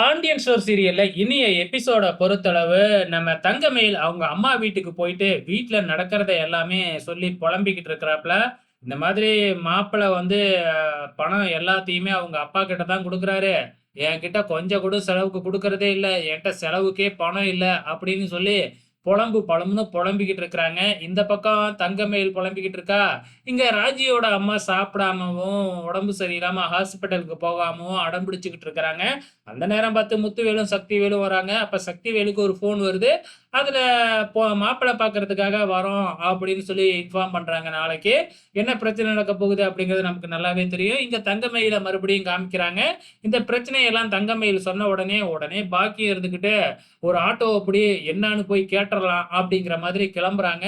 Pandian store சீரியல்ல இனிய எபிசோட பொறுத்தளவு நம்ம தங்கமயில் அவங்க அம்மா வீட்டுக்கு போயிட்டு வீட்டில் நடக்கிறத எல்லாமே சொல்லி புலம்பிக்கிட்டு இருக்கிறாப்புல இந்த மாதிரி மாப்பிள்ளை வந்து பணம் எல்லாத்தையுமே அவங்க அப்பா கிட்ட தான் கொடுக்குறாரு. என்கிட்ட கொஞ்சம் கூட செலவுக்கு கொடுக்கறதே இல்லை. என்கிட்ட செலவுக்கே பணம் இல்லை அப்படின்னு சொல்லி புலம்பு புலம்புன்னு புலம்பிக்கிட்டு இருக்கிறாங்க. இந்த பக்கம் தங்கமயில் புலம்பிக்கிட்டு இருக்கா? இங்க ராஜியோட அம்மா சாப்பிடாமவும் உடம்பு சரியில்லாம ஹாஸ்பிட்டலுக்கு போகாமவும் அடம் பிடிச்சுக்கிட்டு இருக்கிறாங்க. அந்த நேரம் பார்த்து முத்துவேலும் சக்திவேலும் வராங்க. அப்ப சக்திவேலுக்கு ஒரு ஃபோன் வருது. அதுல போ மாப்பிள்ளை பார்க்கறதுக்காக வரோம் அப்படின்னு சொல்லி இன்ஃபார்ம் பண்றாங்க நாளைக்கு. என்ன பிரச்சனை நடக்க போகுது அப்படிங்கிறது நமக்கு நல்லாவே தெரியும். இங்க தங்கமயில மறுபடியும் காமிக்கிறாங்க. இந்த பிரச்சனையெல்லாம் தங்கமயில் சொன்ன உடனே உடனே பாக்கி இருந்துக்கிட்டு ஒரு ஆட்டோ அப்படி என்னன்னு போய் கேட்டுறலாம் அப்படிங்கிற மாதிரி கிளம்புறாங்க.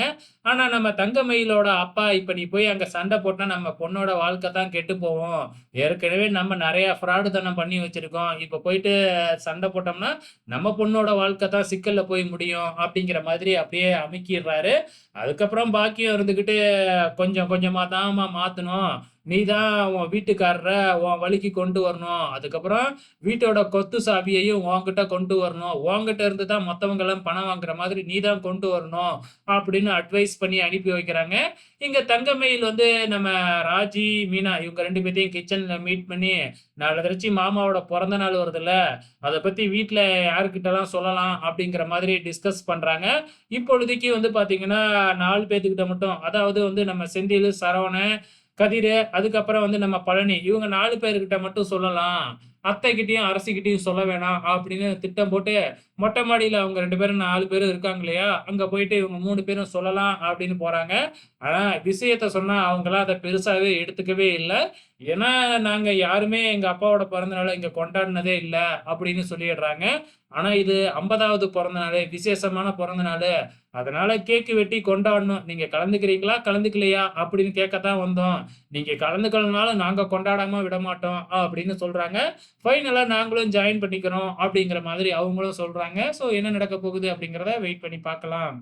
ஆனா நம்ம தங்கமயிலோட அப்பா இப்ப நீ போய் அங்க சண்டை போட்டா நம்ம பொண்ணோட வாழ்க்கை தான் கெட்டு போவோம் ஏற்கனவே நம்ம நிறைய ஃப்ராடு தனம் பண்ணி வச்சிருக்கோம். இப்ப போயிட்டு சண்டை போட்டோம்னா நம்ம பொண்ணோட வாழ்க்கை தான் சிக்கல்ல போய் முடியும் அப்படிங்கிற மாதிரி அப்படியே அமுக்கிடுறாரு. அதுக்கப்புறம் பாக்கியம் இருந்துக்கிட்டு கொஞ்சம் கொஞ்சமா தான்மா மாத்தணும். நீ தான் உன் வீட்டுக்காரரை உன் வழிக்கு கொண்டு வரணும். அதுக்கப்புறம் வீட்டோட கொத்து சாவியையும் உன்கிட்ட கொண்டு வரணும். உன்கிட்ட இருந்து தான் மற்றவங்கெல்லாம் பணம் வாங்குற மாதிரி நீ தான் கொண்டு வரணும் அப்படின்னு அட்வைஸ் பண்ணி அனுப்பி வைக்கிறாங்க. இங்கே தங்கமயில் வந்து நம்ம ராஜி மீனா இவங்க ரெண்டு பேர்த்தையும் கிச்சனில் மீட் பண்ணி நாளை கழிச்சு மாமாவோட பிறந்த நாள் வருதுல்ல அதை பற்றி வீட்டில் யாருக்கிட்டலாம் சொல்லலாம் அப்படிங்கிற மாதிரி டிஸ்கஸ் பண்ணுறாங்க இப்பொழுதைக்கு வந்து பார்த்தீங்கன்னா நாலு பேர்த்துக்கிட்ட மட்டும் அதாவது வந்து நம்ம செந்தில் சரவணன் கதிர் அதுக்கப்புறம் வந்து நம்ம பழனி இவங்க நாலு பேர்கிட்ட மட்டும் சொல்லலாம். அத்தைக்கிட்டையும் அரசிக்கிட்டையும் சொல்ல வேணாம் அப்படின்னு திட்டம் போட்டு மொட்டை மாடியில் அவங்க ரெண்டு பேரும் நாலு பேரும் இருக்காங்க இல்லையா? அங்கே போயிட்டு இவங்க மூணு பேரும் சொல்லலாம் அப்படின்னு போகிறாங்க ஆனால் விஷயத்த சொன்னால் அவங்களாம் அதை பெருசாகவே எடுத்துக்கவே இல்லை. ஏன்னா நாங்கள் யாருமே எங்கள் அப்பாவோட பிறந்தநாளை இங்கே கொண்டாடினதே இல்லை அப்படின்னு சொல்லிடுறாங்க. ஆனால் இது ஐம்பதாவது பிறந்த நாள் விசேஷமான பிறந்த நாள் கேக்கு வெட்டி கொண்டாடணும். நீங்கள் கலந்துக்கிறீங்களா? கலந்துக்கலையா? அப்படின்னு கேட்க தான் வந்தோம். நீங்கள் கலந்துக்கலனாலும் நாங்கள் கொண்டாடாமல் விட மாட்டோம் அப்படின்னு சொல்கிறாங்க ஃபைனலாக நாங்களும் ஜாயின் பண்ணிக்கிறோம் அப்படிங்கிற மாதிரி அவங்களும் சொல்றாங்க. ஸோ என்ன நடக்க போகுது அப்படிங்கிறத வெயிட் பண்ணி பார்க்கலாம்.